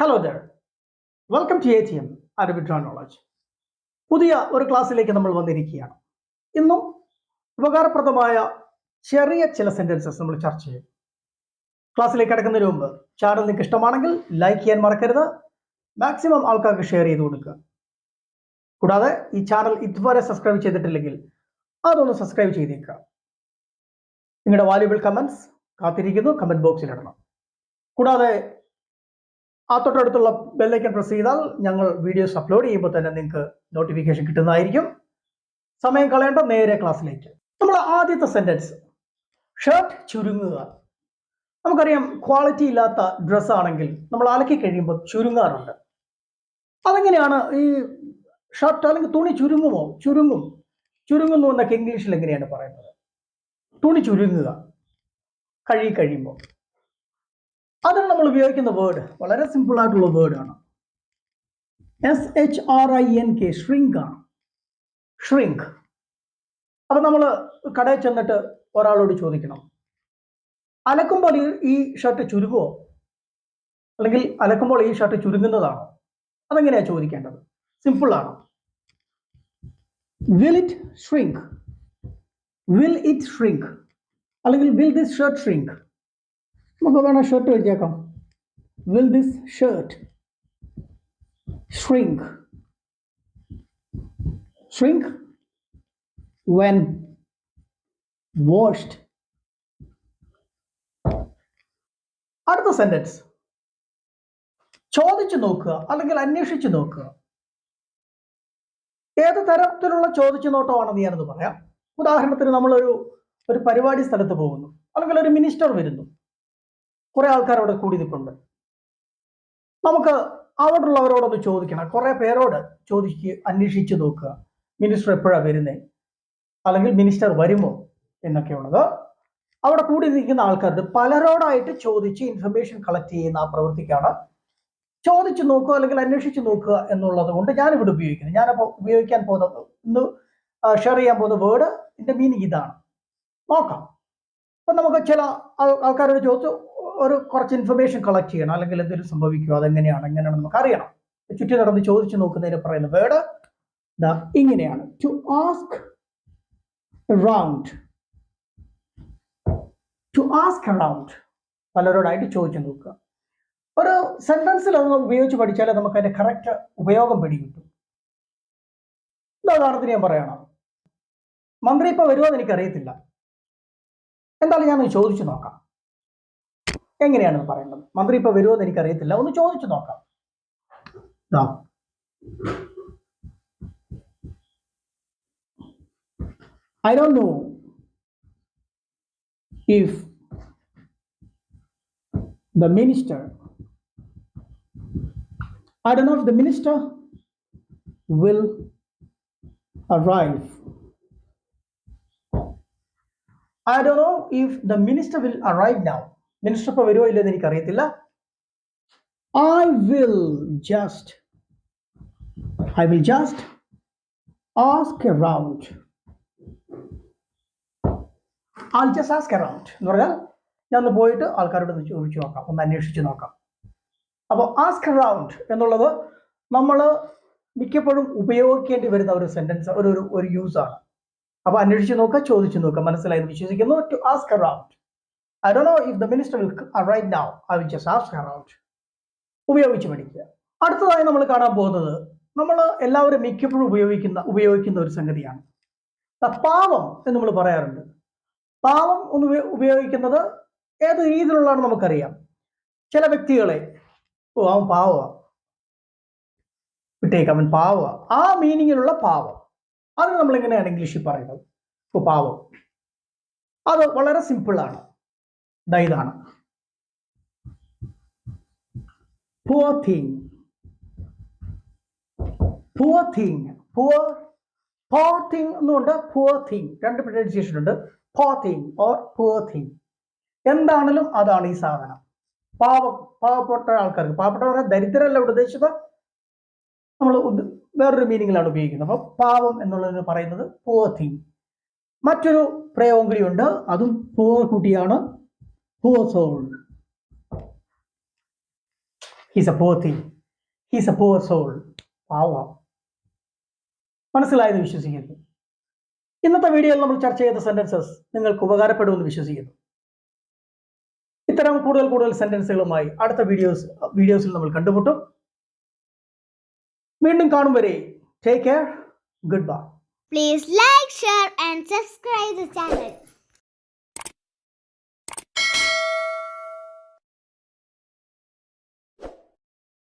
Hello there welcome to A T M Arabic knowledge പുതിയ ഒരു ക്ലാസ്സിലേക്ക് നമ്മൾ വന്നിരിക്കുകയാണ്. ഇന്നും ഉപകാരപ്രദമായ ചെറിയ ചില സെന്റൻസസ് നമ്മൾ ചർച്ച ചെയ്യും. ക്ലാസ്സിലേക്ക് കിടക്കുന്നതിന് മുമ്പ് ചാനൽ നിങ്ങൾക്ക് ഇഷ്ടമാണെങ്കിൽ ലൈക്ക് ചെയ്യാൻ മറക്കരുത്. മാക്സിമം ആൾക്കാർക്ക് ഷെയർ ചെയ്ത് കൊടുക്കുക. കൂടാതെ ഈ ചാനൽ ഇതുവരെ സബ്സ്ക്രൈബ് ചെയ്തിട്ടില്ലെങ്കിൽ അതൊന്ന് സബ്സ്ക്രൈബ് ചെയ്തേക്കുക. നിങ്ങളുടെ വാല്യുബിൾ കമൻസ് കാത്തിരിക്കുന്നു. കമന്റ് ബോക്സിൽ ഇടണം. കൂടാതെ ആ തൊട്ടടുത്തുള്ള ബെല്ലൈക്കൺ പ്രസ് ചെയ്താൽ ഞങ്ങൾ വീഡിയോസ് അപ്ലോഡ് ചെയ്യുമ്പോൾ തന്നെ നിങ്ങൾക്ക് നോട്ടിഫിക്കേഷൻ കിട്ടുന്നതായിരിക്കും. സമയം കളയേണ്ട നേരെ ക്ലാസ്സിലേക്ക് നമ്മൾ ആദ്യത്തെ സെന്റൻസ് ഷർട്ട് ചുരുങ്ങുക. നമുക്കറിയാം ക്വാളിറ്റി ഇല്ലാത്ത ഡ്രസ്സ് ആണെങ്കിൽ നമ്മൾ അലക്കി കഴിയുമ്പോൾ ചുരുങ്ങാറുണ്ട്. അതെങ്ങനെയാണ് ഈ ഷർട്ട് അല്ലെങ്കിൽ തുണി ചുരുങ്ങുമോ? ചുരുങ്ങും. ചുരുങ്ങുന്നു എന്നൊക്കെ ഇംഗ്ലീഷിൽ എങ്ങനെയാണ് പറയുന്നത്? തുണി ചുരുങ്ങുക. കഴുകി കഴിയുമ്പോൾ. അതിന് നമ്മൾ ഉപയോഗിക്കുന്ന വേർഡ് വളരെ സിമ്പിൾ ആയിട്ടുള്ള വേർഡാണ് S H R I N K shrink ആണ്. ഷ്രിങ്ക് അപ്പൊ നമ്മൾ കടയിൽ ചെന്നിട്ട് ഒരാളോട് ചോദിക്കണം. അലക്കുമ്പോൾ ഈ ഷർട്ട് ചുരുങ്ങുമോ അല്ലെങ്കിൽ അലക്കുമ്പോൾ ഈ ഷർട്ട് ചുരുങ്ങുന്നതാണോ? അതെങ്ങനെയാണ് ചോദിക്കേണ്ടത്? സിമ്പിൾ ആണ്. Will it shrink will it shrink അല്ലെങ്കിൽ വിൽ ദിസ് ഷർട്ട് ഷ്രിങ്ക് നമുക്ക് വേണം ഷർട്ട് വെച്ചേക്കാം. Will this shirt shrink shrink when washed അടുത്ത സെന്റൻസ് ചോദിച്ചു നോക്കുക അല്ലെങ്കിൽ അന്വേഷിച്ചു നോക്കുക. ഏത് തരത്തിലുള്ള ചോദിച്ചു നോട്ടമാണെന്ന് ഞാനത് പറയാം. ഉദാഹരണത്തിന് നമ്മളൊരു ഒരു പരിപാടി സ്ഥലത്ത് പോകുന്നു. അല്ലെങ്കിൽ ഒരു മിനിസ്റ്റർ വരുന്നു. കുറെ ആൾക്കാർ അവിടെ കൂടി നിൽപ്പുണ്ട് നമുക്ക് അവിടെയുള്ളവരോടൊന്ന് ചോദിക്കണം. കുറെ പേരോട് ചോദിക്കുക അന്വേഷിച്ച് നോക്കുക. മിനിസ്റ്റർ എപ്പോഴാണ് വരുന്നത് അല്ലെങ്കിൽ മിനിസ്റ്റർ വരുമോ? എന്നൊക്കെയുള്ളത്. അവിടെ കൂടി നിൽക്കുന്ന ആൾക്കാരുടെ പലരോടായിട്ട് ചോദിച്ച് ഇൻഫർമേഷൻ കളക്ട് ചെയ്യുന്ന ആ പ്രവൃത്തിക്കാണ്. ചോദിച്ചു നോക്കുക അല്ലെങ്കിൽ അന്വേഷിച്ച് നോക്കുക എന്നുള്ളത് കൊണ്ട് ഞാനിവിടെ ഉപയോഗിക്കുന്നത് ഞാനപ്പോൾ ഉപയോഗിക്കാൻ പോകുന്ന ഇന്ന് ഷെയർ ചെയ്യാൻ പോകുന്ന വേർഡ് ഇതിന്റെ മീനിങ് ഇതാണ്. നോക്കാം. അപ്പൊ നമുക്ക് ചില ആൾ- ആൾക്കാരോട് ചോദിച്ചു ഒരു കുറച്ച് ഇൻഫർമേഷൻ കളക്ട് ചെയ്യണം. അല്ലെങ്കിൽ എന്തെങ്കിലും സംഭവിക്കുമോ അതെങ്ങനെയാണ്? എങ്ങനെയാണ് നമുക്ക് അറിയണം. ചുറ്റി നടന്ന് ചോദിച്ചു നോക്കുന്നതിന് പറയുന്ന വേർഡ് ഇങ്ങനെയാണ്. To ask round to ask round പലരോടായിട്ട് ചോദിച്ചു നോക്കുക. ഒരു സെന്റൻസിൽ അത് ഉപയോഗിച്ച് പഠിച്ചാലേ നമുക്ക് അതിന്റെ കറക്റ്റ് ഉപയോഗം പിടികിട്ടും. ഉദാഹരണത്തിന് ഞാൻ പറയണം. മന്ത്രി ഇപ്പൊ വരുമോ എന്ന് എനിക്കറിയത്തില്ല. എന്തായാലും ഞാൻ ചോദിച്ചു നോക്കാം. എങ്ങനെയാണെന്ന് പറയേണ്ടത്? മന്ത്രി ഇപ്പൊ വരുമെന്ന് എനിക്ക് അറിയത്തില്ല ഒന്ന് ചോദിച്ചു നോക്കാം. I do know if the minister I do know the minister will arrive I don't know if the minister will arrive now. Minister ഇപ്പോൾ വരുമോ ഇല്ലെന്ന് എനിക്കറിയത്തില്ല. I will just I will just ask around I just ask around എന്ന് പറഞ്ഞാൽ ഞാൻ ഒന്ന് പോയിട്ട് ആൾക്കാരോട് ഒന്ന് ചോദിച്ചു നോക്കാം ഒന്ന് അന്വേഷിച്ച് നോക്കാം. അപ്പോൾ ആസ്ക് അറൗണ്ട് എന്നുള്ളത് നമ്മൾ മിക്കപ്പോഴും ഉപയോഗിക്കേണ്ടി വരുന്ന ഒരു സെന്റൻസ് ഒരു ഒരു യൂസാണ് അപ്പോൾ അന്വേഷിച്ച് നോക്കുക ചോദിച്ചു നോക്കുക മനസ്സിലായി വിശ്വസിക്കുന്നു. To ask around I do know if the minister will right now I will just ask around ഉപയോഗിച്ച് പഠിക്കുക. അടുത്തതായി നമ്മൾ കാണാൻ പോകുന്നത് നമ്മൾ എല്ലാവരും മിക്കപ്പോഴും ഉപയോഗിക്കുന്ന ഉപയോഗിക്കുന്ന ഒരു സംഗതിയാണ്. പാവം എന്ന് നമ്മൾ പറയാറുണ്ട്. പാവം ഒന്ന് ഉപ- ഉപയോഗിക്കുന്നത് ഏത് രീതിയിലുള്ളതാണ് നമുക്കറിയാം. ചില വ്യക്തികളെ ഓ അവൻ പാവ വിട്ടേക്ക് അവൻ പാവ ആ മീനിങ്ങിലുള്ള പാവം. അത് നമ്മൾ എങ്ങനെയാണ് ഇംഗ്ലീഷിൽ പറയുന്നത്? ഓ പാവം. അത് വളരെ സിമ്പിളാണ് ഇതാണ്. Poor thing. Poor thing. Poor poor thing എന്നുണ്ട് poor thing. രണ്ട് പ്രൊനൗൺസിയേഷൻ ഉണ്ട് poor thing or poor thing. എന്താണെങ്കിലും അതാണ് ഈ സാധനം. പാവ പാവപ്പെട്ട ആൾക്കാർക്ക്. പാവപ്പെട്ടവരെ ദരിദ്രരല്ല ഇവിടെ ഉദ്ദേശിച്ചത്. നമ്മൾ വേറൊരു മീനിങ്ങിലാണ് ഉപയോഗിക്കുന്നത്. അപ്പോൾ പാവം എന്നുള്ളതിന് പറയുന്നത് poor thing. മറ്റൊരു പ്രയോഗം കൂടിയുണ്ട്. അതും poor കുട്ടിയാണ്. Poor soul. He's a poor thing. He's a poor soul പാവം മനസ്സിലായെന്ന് വിശ്വസിക്കുന്നു. ഇന്നത്തെ വീഡിയോയിൽ നമ്മൾ ചർച്ച ചെയ്ത സെന്റൻസസ് നിങ്ങൾക്ക് ഉപകാരപ്പെടുമെന്ന് വിശ്വസിക്കുന്നു. ഇത്തരം കൂടുതൽ കൂടുതൽ സെന്റൻസുകളുമായി അടുത്ത വീഡിയോസ് വീഡിയോസിൽ നമ്മൾ കണ്ടുമുട്ടും. വീണ്ടും കാണും വരെ. Take care good bye Please like, share, and subscribe the channel.